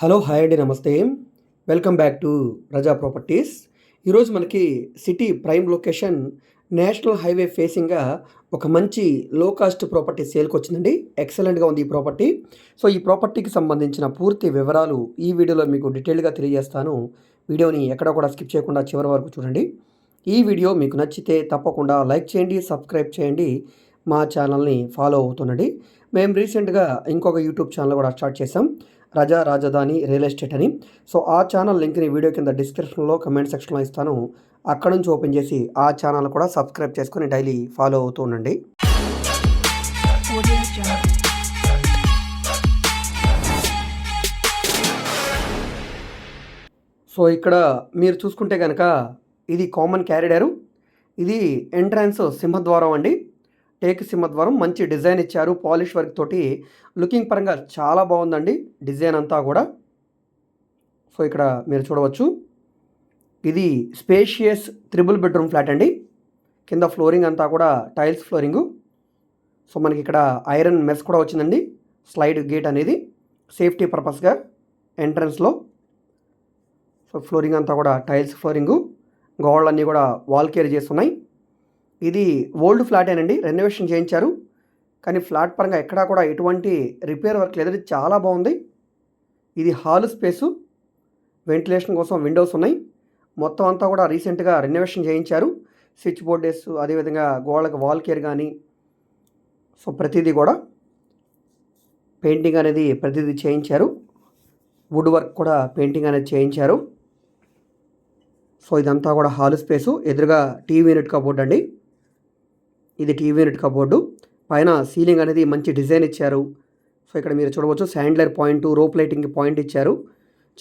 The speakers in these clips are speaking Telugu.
హలో హాయ్ అండి నమస్తే. Welcome back to Raza properties. ఈరోజు మనకి city prime location national highway ఫేసింగ్గా ఒక మంచి లో కాస్ట్ ప్రాపర్టీ సేల్కి వచ్చిందండి ఎక్సలెంట్గా ఉంది ఈ ప్రాపర్టీ. సో ఈ ప్రాపర్టీకి సంబంధించిన పూర్తి వివరాలు ఈ వీడియోలో మీకు డీటెయిల్గా తెలియజేస్తాను. వీడియోని ఎక్కడ కూడా స్కిప్ చేయకుండా చివరి వరకు చూడండి. ఈ వీడియో మీకు నచ్చితే తప్పకుండా లైక్ చేయండి సబ్స్క్రైబ్ చేయండి. మా ఛానల్ని ఫాలో అవుతుండండి. మేము రీసెంట్గా ఇంకొక యూట్యూబ్ ఛానల్ కూడా స్టార్ట్ చేసాం రజా రాజధాని రియల్ ఎస్టేట్ అని. సో ఆ ఛానల్ లింక్ని వీడియో కింద డిస్క్రిప్షన్లో కమెంట్ సెక్షన్లో ఇస్తాను. అక్కడ నుంచి ఓపెన్ చేసి ఆ ఛానల్ కూడా సబ్స్క్రైబ్ చేసుకొని డైలీ ఫాలో అవుతూ ఉండండి. సో ఇక్కడ మీరు చూసుకుంటే కనుక ఇది కామన్ క్యారిడరు ఇది ఎంట్రన్స్ సింహద్వారం అండి. టేక్ సింహద్వారం మంచి డిజైన్ ఇచ్చారు. పాలిష్ వర్క్ తోటి లుకింగ్ పరంగా చాలా బాగుందండి డిజైన్ అంతా కూడా. సో ఇక్కడ మీరు చూడవచ్చు. ఇది స్పేషియస్ త్రిబుల్ బెడ్రూమ్ ఫ్లాట్ అండి. కింద ఫ్లోరింగ్ అంతా కూడా టైల్స్ ఫ్లోరింగు. సో మనకి ఇక్కడ ఐరన్ మెస్ కూడా వచ్చిందండి. స్లైడ్ గేట్ అనేది సేఫ్టీ పర్పస్గా ఎంట్రన్స్లో. సో ఫ్లోరింగ్ అంతా కూడా టైల్స్ ఫ్లోరింగు. గోడలన్నీ కూడా వాల్ కేర్ చేస్తున్నాయి. ఇది ఓల్డ్ ఫ్లాటేనండి. రెనోవేషన్ చేయించారు. కానీ ఫ్లాట్ పరంగా ఎక్కడా కూడా ఎటువంటి రిపేర్ వర్క్ లేదు. చాలా బాగుంది. ఇది హాల్ స్పేసు. వెంటిలేషన్ కోసం విండోస్ ఉన్నాయి. మొత్తం అంతా కూడా రీసెంట్గా రెనోవేషన్ చేయించారు. స్విచ్ బోర్డెస్ అదేవిధంగా గోడలకు వాల్ కేర్ కానీ సో ప్రతిదీ కూడా పెయింటింగ్ అనేది ప్రతిదీ చేయించారు. వుడ్ వర్క్ కూడా పెయింటింగ్ అనేది చేయించారు. సో ఇదంతా కూడా హాల్ స్పేసు. ఎదురుగా టీవీ యూనిట్ కబోర్డ్ అండి. ఇది టీవీ యూనిట్ కబోర్డు. పైన సీలింగ్ అనేది మంచి డిజైన్ ఇచ్చారు. సో ఇక్కడ మీరు చూడవచ్చు chandelier point rope lighting point ఇచ్చారు.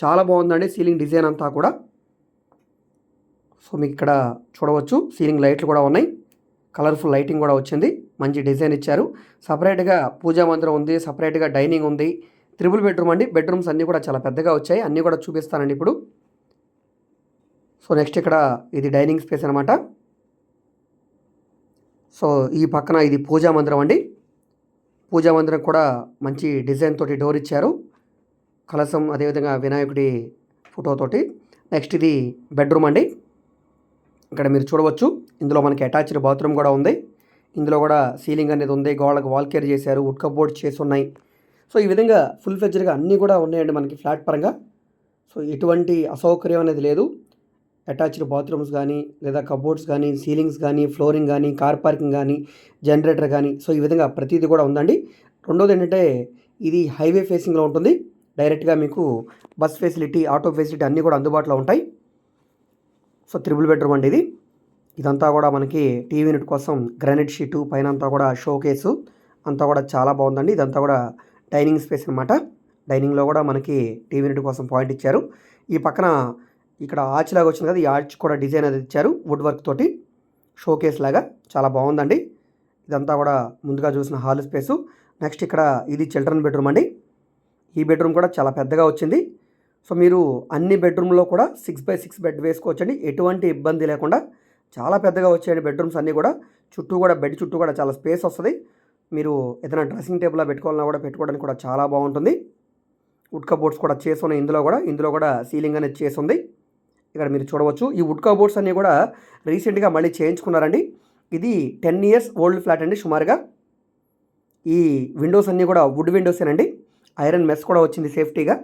చాలా బాగుందండి సీలింగ్ డిజైన్ అంతా కూడా. సో మీకు ఇక్కడ చూడవచ్చు సీలింగ్ లైట్లు కూడా ఉన్నాయి. కలర్ఫుల్ లైటింగ్ కూడా వచ్చింది. మంచి డిజైన్ ఇచ్చారు. సపరేట్గా పూజా మందిరం ఉంది సపరేట్గా డైనింగ్ ఉంది. త్రిబుల్ బెడ్రూమ్ అండి. బెడ్రూమ్స్ అన్నీ కూడా చాలా పెద్దగా వచ్చాయి. అన్నీ కూడా చూపిస్తానండి ఇప్పుడు. సో నెక్స్ట్ ఇక్కడ ఇది డైనింగ్ స్పేస్ అనమాట సో ఈ పక్కన ఇది పూజా మందిరం అండి. పూజా మందిరం కూడా మంచి డిజైన్ తోటి డోర్ ఇచ్చారు. కలసం అదేవిధంగా వినాయకుడి ఫోటోతోటి నెక్స్ట్ ఇది బెడ్రూమ్ అండి. ఇక్కడ మీరు చూడవచ్చు. ఇందులో మనకి అటాచ్డ్ బాత్రూమ్ కూడా ఉంది. ఇందులో కూడా సీలింగ్ అనేది ఉంది. గోడలకు వాల్ కేర్ చేశారు. వుడ్ కబోర్డ్ చేసి ఉన్నాయి. సో ఈ విధంగా ఫుల్ ఫ్లెజ్డ్గా అన్నీ కూడా ఉన్నాయండి మనకి ఫ్లాట్ పరంగా. సో ఎటువంటి అసౌకర్యం అనేది లేదు. అటాచ్డ్ బాత్రూమ్స్ కానీ లేదా కబోర్డ్స్ కానీ సీలింగ్స్ కానీ ఫ్లోరింగ్ కానీ కార్ పార్కింగ్ కానీ జనరేటర్ కానీ సో ఈ విధంగా ప్రతిదీ కూడా ఉందండి. రెండోది ఏంటంటే ఇది హైవే ఫేసింగ్లో ఉంటుంది. డైరెక్ట్గా మీకు బస్ ఫెసిలిటీ ఆటో ఫెసిలిటీ అన్నీ కూడా అందుబాటులో ఉంటాయి. సో త్రిబుల్ బెడ్రూమ్ అండి ఇది. ఇదంతా కూడా మనకి టీవీ యూనిట్ కోసం గ్రానైట్ షీటు పైన అంతా కూడా షో కేసు అంతా కూడా చాలా బాగుందండి. ఇదంతా కూడా డైనింగ్ స్పేస్ అనమాట డైనింగ్లో కూడా మనకి టీవీ యూనిట్ కోసం పాయింట్ ఇచ్చారు. ఈ పక్కన ఇక్కడ ఆర్చ్ లాగా వచ్చింది కదా ఈ ఆర్చ్ కూడా డిజైన్ అది ఇచ్చారు. వుడ్ వర్క్ తోటి షోకేస్ లాగా చాలా బాగుందండి. ఇదంతా కూడా ముందుగా చూసిన హాల్ స్పేసు. నెక్స్ట్ ఇక్కడ ఇది చిల్డ్రన్ బెడ్రూమ్ అండి. ఈ బెడ్రూమ్ కూడా చాలా పెద్దగా వచ్చింది. సో మీరు అన్ని బెడ్రూమ్లో కూడా సిక్స్ బై సిక్స్ బెడ్ వేసుకోవచ్చండి. ఎటువంటి ఇబ్బంది లేకుండా చాలా పెద్దగా వచ్చాయండి బెడ్రూమ్స్ అన్నీ కూడా. చుట్టూ కూడా బెడ్ చుట్టూ కూడా చాలా స్పేస్ వస్తుంది. మీరు ఏదైనా డ్రెస్సింగ్ టేబుల్లో పెట్టుకోవాలన్నా కూడా పెట్టుకోవడానికి కూడా చాలా బాగుంటుంది. వుడ్ కబోర్డ్స్ కూడా చేసి ఉన్నాయి. ఇందులో కూడా ఇందులో కూడా సీలింగ్ అనేది చేసి ఉంది. ఇక్కడ మీరు చూడవచ్చు. ఈ వుడ్ కబోర్డ్స్ అన్నీ కూడా రీసెంట్గా మళ్ళీ చేయించుకున్నారండి. ఇది టెన్ ఇయర్స్ ఓల్డ్ ఫ్లాట్ అండి సుమారుగా. ఈ విండోస్ అన్నీ కూడా వుడ్ విండోసేనండి. ఐరన్ మెస్ కూడా వచ్చింది సేఫ్టీగా.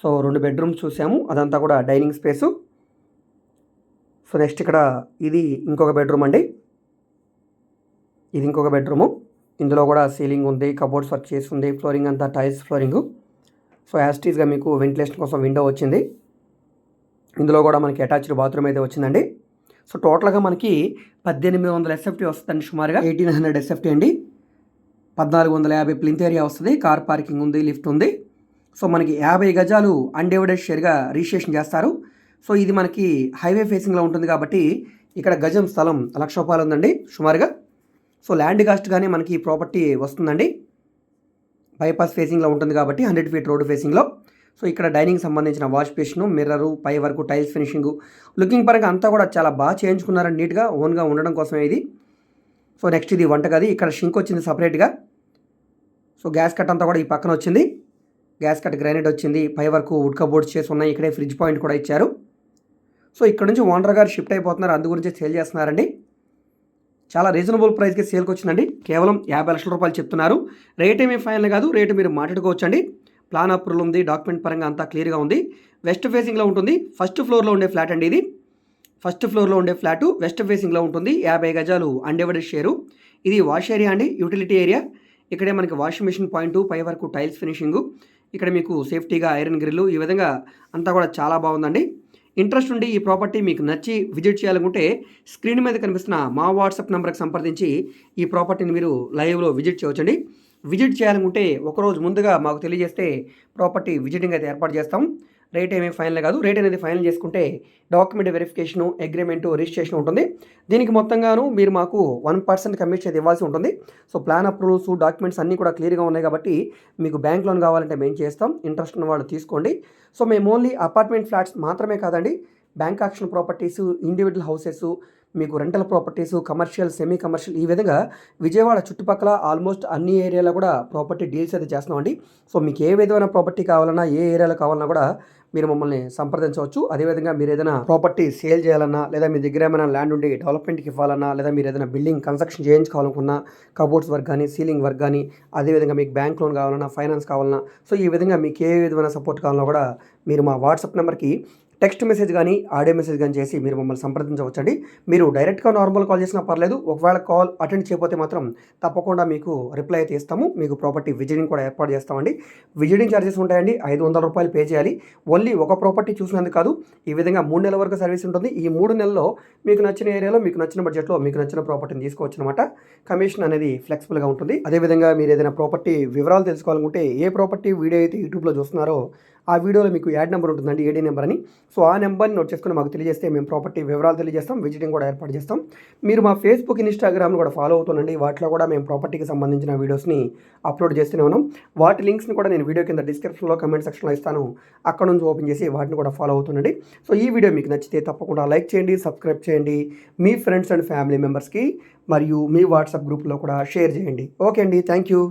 సో రెండు బెడ్రూమ్స్ చూసాము. అదంతా కూడా డైనింగ్ స్పేసు. సో నెక్స్ట్ ఇక్కడ ఇది ఇంకొక బెడ్రూమ్ అండి. ఇది ఇంకొక బెడ్రూము. ఇందులో కూడా సీలింగ్ ఉంది కబోర్డ్స్ వర్క్ చేసి ఉంది ఫ్లోరింగ్ అంతా టైల్స్ ఫ్లోరింగు. సో యాస్టీస్గా మీకు వెంటిలేషన్ కోసం విండో వచ్చింది. ఇందులో కూడా మనకి అటాచ్డ్ బాత్రూమ్ అయితే వచ్చిందండి. సో టోటల్గా మనకి పద్దెనిమిది వందల ఎస్ఎఫ్టీ వస్తుందండి సుమారుగా. ఎయిటీన్ హండ్రెడ్ ఎస్ఎఫ్టీ అండి. పద్నాలుగు వందల యాభై ప్లింత్ ఏరియా వస్తుంది. కార్ పార్కింగ్ ఉంది లిఫ్ట్ ఉంది. సో మనకి యాభై గజాలు అన్డివైడెడ్ షేర్గా రిజిస్ట్రేషన్ చేస్తారు. సో ఇది మనకి హైవే ఫేసింగ్లో ఉంటుంది కాబట్టి ఇక్కడ గజం స్థలం లక్ష రూపాయలు ఉందండి సుమారుగా. సో ల్యాండ్ కాస్ట్ కానీ మనకి ప్రాపర్టీ వస్తుందండి. బైపాస్ ఫేసింగ్లో ఉంటుంది కాబట్టి హండ్రెడ్ ఫీట్ రోడ్ ఫేసింగ్లో. సో ఇక్కడ డైనింగ్ సంబంధించిన వాష్ బేసిన్ మిర్రరు పై వరకు టైల్స్ ఫినిషింగ్ లుకింగ్ పరంగా అంతా కూడా చాలా బాగా చేయించుకున్నారండి నీట్గా ఓన్గా ఉండడం కోసమే ఇది. సో నెక్స్ట్ ఇది వంటగది. ఇక్కడ షింక్ వచ్చింది సపరేట్గా. సో గ్యాస్ కట్ అంతా కూడా ఈ పక్కన వచ్చింది. గ్యాస్ కట్ గ్రానైట్ వచ్చింది. పై వరకు వుడ్ బోర్డ్స్ చేసి ఉన్నాయి. ఇక్కడే ఫ్రిడ్జ్ పాయింట్ కూడా ఇచ్చారు. సో ఇక్కడ నుంచి ఓనర్ గారు షిఫ్ట్ అయిపోతున్నారు. అందు గురించి సేల్ చేస్తున్నారండి. చాలా రీజనబుల్ ప్రైస్కి సేల్కి వచ్చిందండి. కేవలం యాభై లక్షల రూపాయలు చెప్తున్నారు. రేట్ ఏమీ ఫైనల్ కాదు. రేటు మీరు మాట్లాడుకోవచ్చండి. ప్లాన్ అప్రూవల్ ఉంది డాక్యుమెంట్ పరంగా అంతా క్లియర్గా ఉంది. వెస్ట్ ఫేసింగ్లో ఉంటుంది ఫస్ట్ ఫ్లోర్లో ఉండే ఫ్లాట్ అండి ఇది. ఫస్ట్ ఫ్లోర్లో ఉండే ఫ్లాటు వెస్ట్ ఫేసింగ్లో ఉంటుంది యాభై గజాలు అన్డివైడెడ్ షేరు. ఇది వాష్ ఏరియా అండి యూటిలిటీ ఏరియా. ఇక్కడే మనకి వాషింగ్ మిషన్ పాయింట్ పై వరకు టైల్స్ ఫినిషింగ్. ఇక్కడ మీకు సేఫ్టీగా ఐరన్ గ్రిల్లు ఈ విధంగా అంతా కూడా చాలా బాగుందండి. ఇంట్రెస్ట్ ఉండి ఈ ప్రాపర్టీ మీకు నచ్చి విజిట్ చేయాలనుకుంటే స్క్రీన్ మీద కనిపిస్తున్న మా వాట్సాప్ నెంబర్కి సంప్రదించి ఈ ప్రాపర్టీని మీరు లైవ్లో విజిట్ చేయవచ్చండి. విజిట్ చేయాలనుకుంటే ఒకరోజు ముందుగా మాకు తెలియజేస్తే ప్రాపర్టీ విజిటింగ్ అయితే ఏర్పాటు చేస్తాం. రేట్ ఏమీ ఫైనల్ కాదు. రేట్ అనేది ఫైనల్ చేసుకుంటే డాక్యుమెంట్ వెరిఫికేషను అగ్రిమెంటు రిజిస్ట్రేషన్ ఉంటుంది. దీనికి మొత్తంగాను మీరు మాకు వన్ పర్సెంట్ కమిషన్ అయితే ఇవ్వాల్సి ఉంటుంది. సో ప్లాన్ అప్రూవల్స్ డాక్యుమెంట్స్ అన్నీ కూడా క్లియర్గా ఉన్నాయి కాబట్టి మీకు బ్యాంక్ లోన్ కావాలంటే మేము చేస్తాం. ఇంట్రెస్ట్ ఉన్న వాళ్ళు తీసుకోండి. సో మేము ఓన్లీ అపార్ట్మెంట్ ఫ్లాట్స్ మాత్రమే కాదండి bank auction properties individual houses మీకు rental properties commercial semi commercial ఈ విధంగా విజయవాడ చుట్టుపక్కల ఆల్మోస్ట్ అన్ని ఏరియాలో కూడా ప్రాపర్టీ డీల్స్ అయితే చేస్తున్నామండి. సో మీకు ఏ విధమైన ప్రాపర్టీ కావాలన్నా ఏ ఏరియాలో కావాలన్నా కూడా మీరు మమ్మల్ని సంప్రదించవచ్చు. అదేవిధంగా మీరు ఏదైనా ప్రాపర్టీ సేల్ చేయాలన్నా లేదా మీ దగ్గర ఏమైనా ల్యాండ్ ఉండి డెవలప్మెంట్కి ఇవ్వాలన్నా లేదా మీరు ఏదైనా బిల్డింగ్ కన్స్ట్రక్షన్ చేయించుకోవాలనుకున్నా కబోర్డ్స్ వర్క్ కానీ సీలింగ్ వర్క్ కానీ అదేవిధంగా మీకు బ్యాంక్ లోన్ కావాలన్నా ఫైనాన్స్ కావాలన్నా సో ఈ విధంగా మీకు ఏ విధమైన సపోర్ట్ కావాలన్నా కూడా మీరు మా వాట్సాప్ నెంబర్కి టెక్స్ట్ మెసేజ్ కానీ ఆడియో మెసేజ్ కానీ చేసి మీరు మమ్మల్ని సంప్రదించవచ్చండి. మీరు డైరెక్ట్గా నార్మల్ కాల్ చేసినా పర్లేదు ఒకవేళ కాల్ అటెండ్ చేయకపోతే మాత్రం తప్పకుండా మీకు రిప్లై అయితే ఇస్తాము. మీకు ప్రాపర్టీ విజిటింగ్ కూడా ఏర్పాటు చేస్తామండి. విజిటింగ్ ఛార్జెస్ ఉంటాయండి ఐదు వందల రూపాయలు పే చేయాలి. ఓన్లీ ఒక ప్రాపర్టీ చూసినందుకు కాదు ఈ విధంగా మూడు నెలల వరకు సర్వీస్ ఉంటుంది. ఈ మూడు నెలల్లో మీకు నచ్చిన ఏరియాలో మీకు నచ్చిన బడ్జెట్లో మీకు నచ్చిన ప్రాపర్టీని తీసుకోవచ్చు అనమాట కమిషన్ అనేది ఫ్లెక్సిబుల్గా ఉంటుంది. అదేవిధంగా మీరు ఏదైనా ప్రాపర్టీ వివరాలు తెలుసుకోవాలనుకుంటే ఏ ప్రాపర్టీ వీడియో అయితే యూట్యూబ్లో చూస్తున్నారో ఆ వీడియోలో మీకు యాడ్ నెంబర్ ఉంటుందండి ఏడీ నెంబర్ అని. సో ఆ నెంబర్ని నోట్ చేసుకుని మాకు తెలియజేస్తే మేము ప్రాపర్టీ వివరాలు తెలియజేస్తాం విజిటింగ్ కూడా ఏర్పాటు చేస్తాం. మీరు మా ఫేస్బుక్ ఇన్స్టాగ్రామ్ కూడా ఫాలో అవుతుండండి. వాటిలో కూడా మేము ప్రాపర్టీకి సంబంధించిన వీడియోస్ని అప్లోడ్ చేస్తూనే ఉన్నాం. వాటి లింక్స్ని కూడా నేను వీడియో కింద డిస్క్రిప్షన్లో కమెంట్ సెక్షన్లో ఇస్తాను. అక్కడ నుంచి ఓపెన్ చేసి వాటిని కూడా ఫాలో అవుతుండండి. సో ఈ వీడియో మీకు నచ్చితే తప్పకుండా లైక్ చేయండి సబ్స్క్రైబ్ చేయండి. మీ ఫ్రెండ్స్ అండ్ ఫ్యామిలీ మెంబర్స్కి మరియు మీ వాట్సాప్ గ్రూప్లో కూడా షేర్ చేయండి. ఓకే అండి థ్యాంక్ యూ.